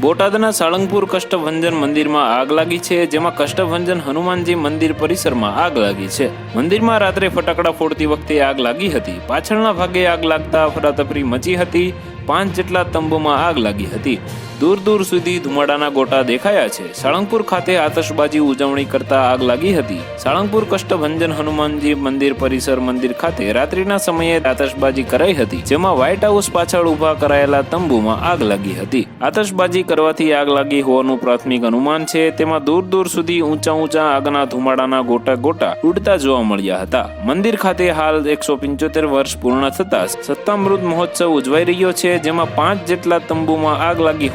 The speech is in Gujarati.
બોટાદના સાળંગપુર કષ્ટભંજન મંદિરમાં આગ લાગી છે, જેમાં કષ્ટભંજન હનુમાનજી મંદિર પરિસરમાં આગ લાગી છે. મંદિરમાં રાત્રે ફટાકડા ફોડતી વખતે આગ લાગી હતી. પાછળના ભાગે આગ લાગતા અફરાતફરી મચી હતી. પાંચ જેટલા તંબુમાં આગ લાગી હતી. દૂર દૂર સુધી ધુમાડાના ગોટા દેખાયા છે. સાળંગપુર ખાતે આતશબાજી ઉજવણી કરતા આગ લાગી હતી. સાળંગપુર કષ્ટભંજન હનુમાનજી મંદિર પરિસર મંદિર ખાતે રાત્રિના સમયે આતશબાજી કરાઈ હતી, જેમાં વ્હાઇટ હાઉસ પાછળ ઊભા કરાયેલા તંબુમાં આગ લાગી હતી. આતશબાજી કરવાથી આગ લાગી હોવાનું પ્રાથમિક અનુમાન છે. તેમાં દૂર દૂર સુધી ઊંચા ઊંચા આગના ધુમાડાના ગોટા ગોટા ઉડતા જોવા મળ્યા હતા. મંદિર ખાતે હાલ એકસો પંચોતેર વર્ષ પૂર્ણ થતા સત્તામૃત મહોત્સવ ઉજવાઈ રહ્યો છે, જેમાં પાંચ જેટલા તંબુમાં આગ લાગી